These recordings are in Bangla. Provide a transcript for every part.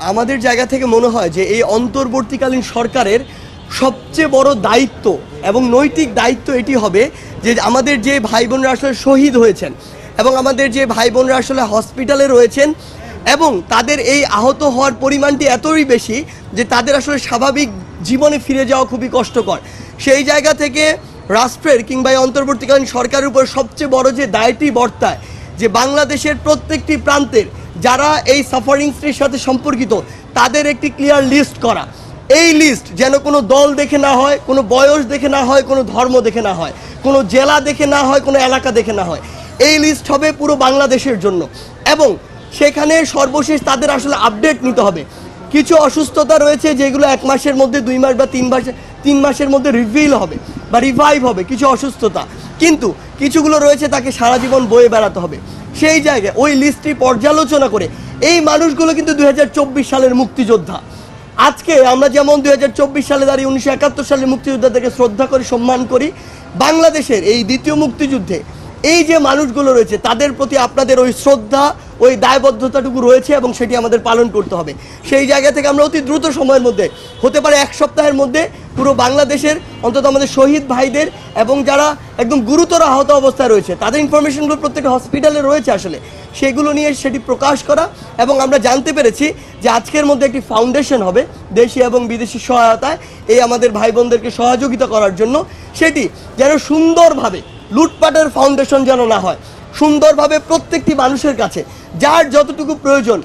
আমাদের জায়গা থেকে মনে হয় যে এই অন্তর্বর্তীকালীন সরকারের সবচেয়ে বড় দায়িত্ব এবং নৈতিক দায়িত্ব এটি হবে যে আমাদের যে ভাই বোনরা আসলে শহীদ হয়েছেন এবং আমাদের যে ভাই বোনরা আসলে হসপিটালে রয়েছেন এবং তাদের এই আহত হওয়ার পরিমাণটি এতই বেশি যে তাদের আসলে স্বাভাবিক জীবনে ফিরে যাওয়া খুবই কষ্টকর। সেই জায়গা থেকে রাষ্ট্রের কিংবা এই অন্তর্বর্তীকালীন সরকারের উপর সবচেয়ে বড় যে দায়টি বর্তায় যে বাংলাদেশের প্রত্যেকটি প্রান্তের যারা এই সাফারিংসটির সাথে সম্পর্কিত, তাদের একটি ক্লিয়ার লিস্ট করা। এই লিস্ট যেন কোনো দল দেখে না হয়, কোনো বয়স দেখে না হয়, কোনো ধর্ম দেখে না হয়, কোনো জেলা দেখে না হয়, কোনো এলাকা দেখে না হয়। এই লিস্ট হবে পুরো বাংলাদেশের জন্য। এবং সেখানে সর্বশেষ তাদের আসলে আপডেট নিতে হবে। কিছু অসুস্থতা রয়েছে যেগুলো এক মাসের মধ্যে, দুই মাস বা তিন মাস, তিন মাসের মধ্যে রিভিল হবে বা রিভাইভ হবে, কিছু অসুস্থতা। কিন্তু কিছুগুলো রয়েছে তাকে সারা জীবন বয়ে বেড়াতে হবে। সেই জায়গায় ওই লিস্টটি পর্যালোচনা করে এই মানুষগুলো কিন্তু দু হাজার চব্বিশ সালের মুক্তিযোদ্ধা। আজকে আমরা যেমন দুই হাজার চব্বিশ সালে দাঁড়িয়ে, উনিশশো একাত্তর সালের মুক্তিযোদ্ধাদেরকে শ্রদ্ধা করি, সম্মান করি, বাংলাদেশের এই দ্বিতীয় মুক্তিযুদ্ধে এই যে মানুষগুলো রয়েছে, তাদের প্রতি আপনাদের ওই শ্রদ্ধা ওই দায়বদ্ধতাটুকু রয়েছে এবং সেটি আমাদের পালন করতে হবে। সেই জায়গা থেকে আমরা অতি দ্রুত সময়ের মধ্যে, হতে পারে এক সপ্তাহের মধ্যে, পুরো বাংলাদেশের অন্তত আমাদের শহীদ ভাইদের এবং যারা একদম গুরুতর আহত অবস্থায় রয়েছে, তাদের ইনফরমেশনগুলো প্রত্যেকটা হসপিটালে রয়েছে আসলে। সেগুলো নিয়ে সেটি প্রকাশ করা এবং আমরা জানতে পেরেছি যে আজকের মধ্যে একটি ফাউন্ডেশন হবে দেশি এবং বিদেশি সহায়তায় এই আমাদের ভাই বোনদেরকে সহযোগিতা করার জন্য। সেটি যেন সুন্দরভাবে লুটপাটের ফাউন্ডেশন যেন না হয়। সুন্দরভাবে প্রত্যেকটি মানুষের কাছে, যার যতটুকু প্রয়োজন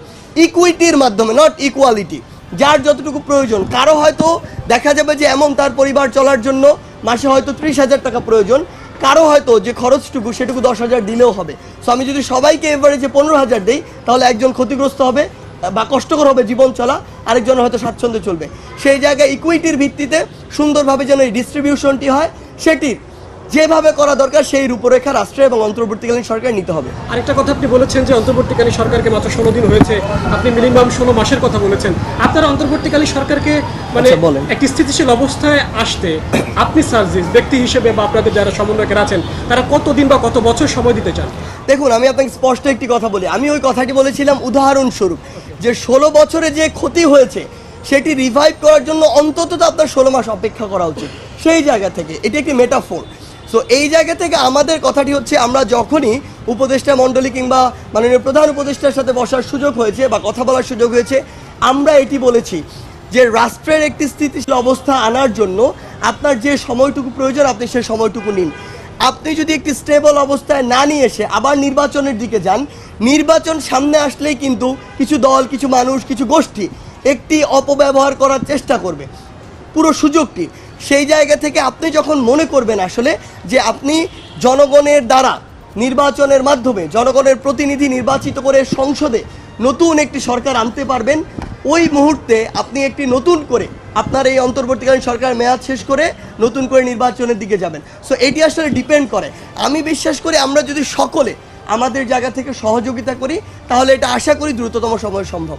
ইকুইটির মাধ্যমে নট ইকুয়ালিটি যার যতটুকু প্রয়োজন। কারও হয়তো দেখা যাবে যে এমন তার পরিবার চলার জন্য মাসে হয়তো ত্রিশ হাজার টাকা প্রয়োজন, কারও হয়তো যে খরচটুকু সেটুকু দশ হাজার দিলেও হবে। সো আমি যদি সবাইকে এভারেজে পনেরো হাজার দিই, তাহলে একজন ক্ষতিগ্রস্ত হবে, বা কষ্টকর হবে জীবন চলা, আরেকজন হয়তো স্বাচ্ছন্দ্যে চলবে। সেই জায়গায় ইকুইটির ভিত্তিতে সুন্দরভাবে যেন এই ডিস্ট্রিবিউশনটি হয়, সেটির যেভাবে করা দরকার সেই রূপরেখা রাষ্ট্র এবং অন্তর্বর্তীকালীন সরকার নিতে হবে। আরেকটা কথা আপনি বলেছেন যে অন্তর্বর্তীকালীন সরকারকে মাত্র ষোলো দিন হয়েছে। আপনি মিনিমাম ষোলো মাসের কথা বলেছেন। আপনারা অন্তর্বর্তীকালীন সরকারকে মানে আচ্ছা, বলেন। একটি স্থিতিশীল অবস্থায় আসতে আপনি সার্জিস ব্যক্তি হিসেবে বা আপনাদের যারা সমন্বয়কের আছেন তারা কতদিন বা কত বছর সময় দিতে চান? দেখুন আমি আপনাকে স্পষ্ট একটি কথা বলি। আমি ওই কথাটি বলেছিলাম উদাহরণস্বরূপ যে ষোলো বছরে যে ক্ষতি হয়েছে সেটি রিভাইভ করার জন্য অন্তত তো আপনার ষোলো মাস অপেক্ষা করা উচিত। সেই জায়গা থেকে এটি একটি মেটাফোর সো এই জায়গা থেকে আমাদের কথাটি হচ্ছে, আমরা যখনই উপদেষ্টা মণ্ডলী কিংবা মাননীয় প্রধান উপদেষ্টার সাথে বসার সুযোগ হয়েছে বা কথা বলার সুযোগ হয়েছে, আমরা এটি বলেছি যে রাষ্ট্রের একটি স্থিতিশীল অবস্থা আনার জন্য আপনার যে সময়টুকু প্রয়োজন, আপনি সেই সময়টুকু নিন। আপনি যদি একটি স্টেবল অবস্থায় না নিয়ে এসে আবার নির্বাচনের দিকে যান, নির্বাচন সামনে আসলেই কিন্তু কিছু দল, কিছু মানুষ, কিছু গোষ্ঠী একটি অপব্যবহার করার চেষ্টা করবে। পুরো সুযোগটি সেই জায়গা থেকে আপনি যখন মনে করবেন আসলে যে আপনি জনগণের দ্বারা নির্বাচনের মাধ্যমে, জনগণের প্রতিনিধি নির্বাচিত করে সংসদে নতুন একটি সরকার আনতে পারবেন, ওই মুহূর্তে আপনি একটি নতুন করে আপনার এই অন্তর্বর্তীকালীন সরকার মেয়াদ শেষ করে নতুন করে নির্বাচনের দিকে যাবেন। সো এটি আসলে ডিপেন্ড করে। আমি বিশ্বাস করি আমরা যদি সকলে আমাদের জায়গা থেকে সহযোগিতা করি, তাহলে এটা আশা করি দ্রুততম সময় সম্ভব।